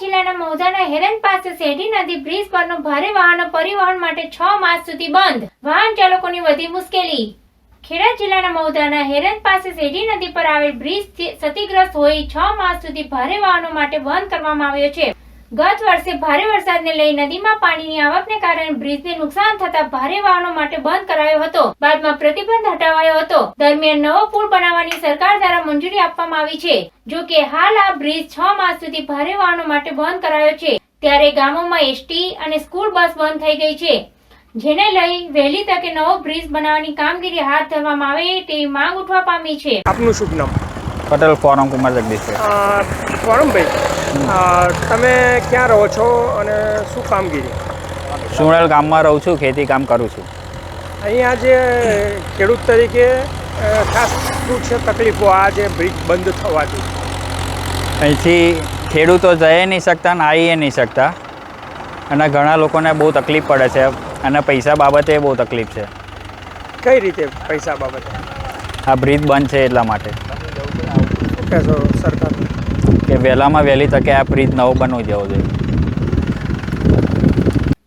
જિલ્લાના મૌજાના હેરન પાસે શેરડી નદી બ્રિજ પરનો ભારે વાહનો પરિવહન માટે છ માસ સુધી બંધ. વાહન ચાલકોની વધી મુશ્કેલી. ખેડા જિલ્લાના મહુધાના હેરન પાસે શેરડી નદી પર આવેલ બ્રિજ ક્ષતિગ્રસ્ત હોય છ માસ સુધી ભારે વાહનો માટે બંધ કરવામાં આવ્યો છે. ગત વર્ષે ભારે વરસાદને લઈ નદીમાં પાણીની આવકને કારણે બ્રિજને નુકસાન થતા ભારે વાહનો માટે બંધ કરાયો હતો. બાદમાં પ્રતિબંધ હટાવાયો હતો. દરમિયાન નવો પુલ બનાવવાની સરકાર દ્વારા મંજૂરી આપવામાં આવી છે. જો કે હાલ આ બ્રિજ છ માસ સુધી ભારે વાહનો માટે બંધ કરાયો છે. ત્યારે ગામોમાં એસટી અને સ્કૂલ બસ બંધ થઈ ગઈ છે. જેને લઈ વહેલી તકે નવો બ્રિજ બનાવવાની કામગીરી હાથ ધરવામાં આવે તેવી માંગ ઉઠવા પામી છે. આપનું શુભ નામ? પટેલ ફોરમ કુમાર જગદીશ ફોરમ અ, તમે ક્યાં રહો છો અને શું કામગીરી? સુણેલ ગામમાં રહું છું ખેતી કામ કરું છું. અહીંયા જે ખેડૂત તરીકે ખાસ શું છે તકલીફો? આ જે બ્રિજ બંધ થવાથી. અહીંથી ખેડૂતો જઈ નહીં શકતા ને આવી નહીં શકતા. અને ઘણા લોકોને બહુ તકલીફ પડે છે અને પૈસા બાબતે બહુ તકલીફ છે. કઈ રીતે પૈસા બાબતે? આ બ્રિજ બંધ છે એટલા માટે. સરકાર કે વહેલામાં વહેલી તકે આ બ્રિજ નવો બનવો જવો જોઈએ.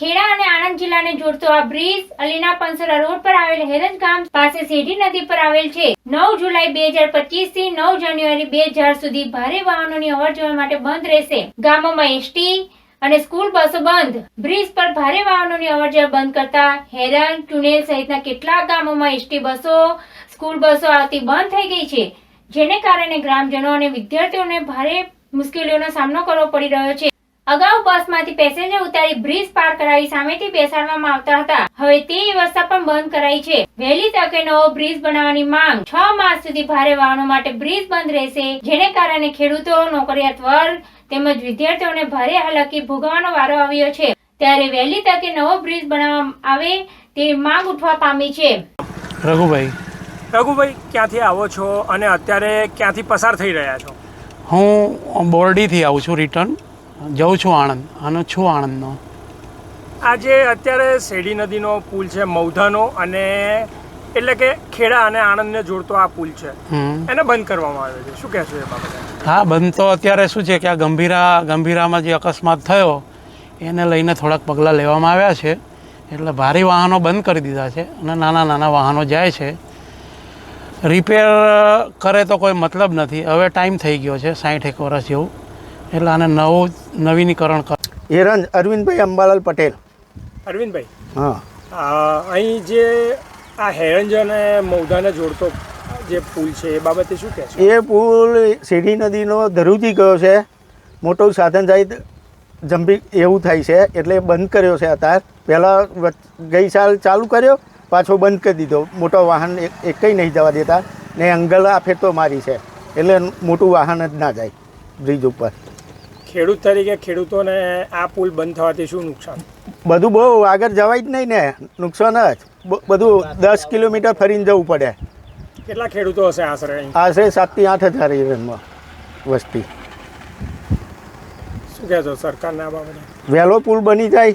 ખેડા અને આણંદ જિલ્લાને જોડતો આ બ્રિજ અલીના પંસોરા રોડ પર આવેલ હેરજ ગામ પાસે સેઢી નદી પર આવેલ છે. નવ જુલાઈ બે હજાર પચીસથી નવ જાન્યુઆરી બે હજાર સુધી ભારે વાહનોની અવર જવર માટે બંધ રહેશે. ગામોમાં એસટી અને સ્કૂલ બસો બંધ. બ્રિજ પર ભારે વાહનોની અવર જવર બંધ કરતા હેરન, ટુનેલ સહિતના કેટલાક ગામોમાં એસટી બસો, સ્કૂલ બસો આવતી બંધ થઈ ગઈ છે. જેને કારણે ગ્રામજનો અને વિદ્યાર્થીઓને ભારે મુશ્કેલીઓનો સામનો કરવો પડી રહ્યો છે. અગાઉ બસમાંથી પેસેન્જર ઉતારી બ્રિજ પાર કરાવી સામેથી બેસાડવામાં આવતા હતા. હવે તે વ્યવસ્થા પણ બંધ કરાઈ છે. વહેલી તકે નવો બ્રિજ બનાવવાની માંગ છ માસ સુધી ભારે વાહનો માટે બ્રિજ બંધ રહેશે, જેને કારણે ખેડૂતો નોકરિયાત વર્ગ તેમજ વિદ્યાર્થીઓને ભારે હાલાકી ભોગવવાનો વારો આવ્યો છે. ત્યારે વહેલી તકે નવો બ્રિજ બનાવવામાં આવે તે માંગ ઉઠવા પામી છે. રઘુભાઈ રઘુભાઈ ક્યાંથી આવો છો અને અત્યારે ક્યાંથી પસાર થઈ રહ્યા છો? હું બોરડીથી આવું છું રિટર્ન. જઉં છું આણંદ અને છું આણંદનો. આજે અત્યારે શેરડી નદીનો પુલ છે મૌધાનો અને એટલે કે ખેડા અને આણંદને જોડતો આ પુલ છે. એને બંધ કરવામાં આવ્યો છે. શું કહેશો એ બાબતે? હા બંધ તો અત્યારે શું છે કે આ ગંભીરા ગંભીરામાં જે અકસ્માત થયો એને લઈને થોડાક પગલાં લેવામાં આવ્યા છે. એટલે ભારે વાહનો બંધ કરી દીધા છે અને નાના નાના વાહનો જાય છે. રિપેર કરે તો કોઈ મતલબ નથી. હવે ટાઈમ થઈ ગયો છે સાઠ એક વર્ષ જેવું. એટલે આને નવું નવીનીકરણ કર હિરંજ અરવિંદભાઈ અંબાલાલ પટેલ. અરવિંદભાઈ? હા. અહીં જે આ હેરંજ અને મૌધાને જોડતો જે પુલ છે એ બાબતે શું કહે છે? એ પુલ સીડી નદીનો ધરુજી ગયો છે. મોટું સાધન સહિત જંભી એવું થાય છે. એટલે બંધ કર્યો છે અત્યારે પહેલાં વચ- ગઈ સાલ ચાલુ કર્યો. પાછો બંધ કરી દીધો. મોટો વાહન એક એકઈ નહીં જવા દેતા. ને અંગલ આ ફેરતો મારી છે. એટલે મોટું વાહન જ ના જાય બ્રિજ ઉપર. ખેડૂત તરીકે ખેડૂતોને આ પુલ બંધ થવાથી શું નુકસાન? બધું બહુ આગળ જવાય જ નહીં ને. નુકસાન જ. બધું દસ કિલોમીટર ફરીને જવું પડે. કેટલા ખેડૂતો હશે આશરે આશરે સાતથી આઠ હજાર હિરણમાં વસ્તી. શું કહેશો સરકારના બાબતે? વહેલો પુલ બની જાય.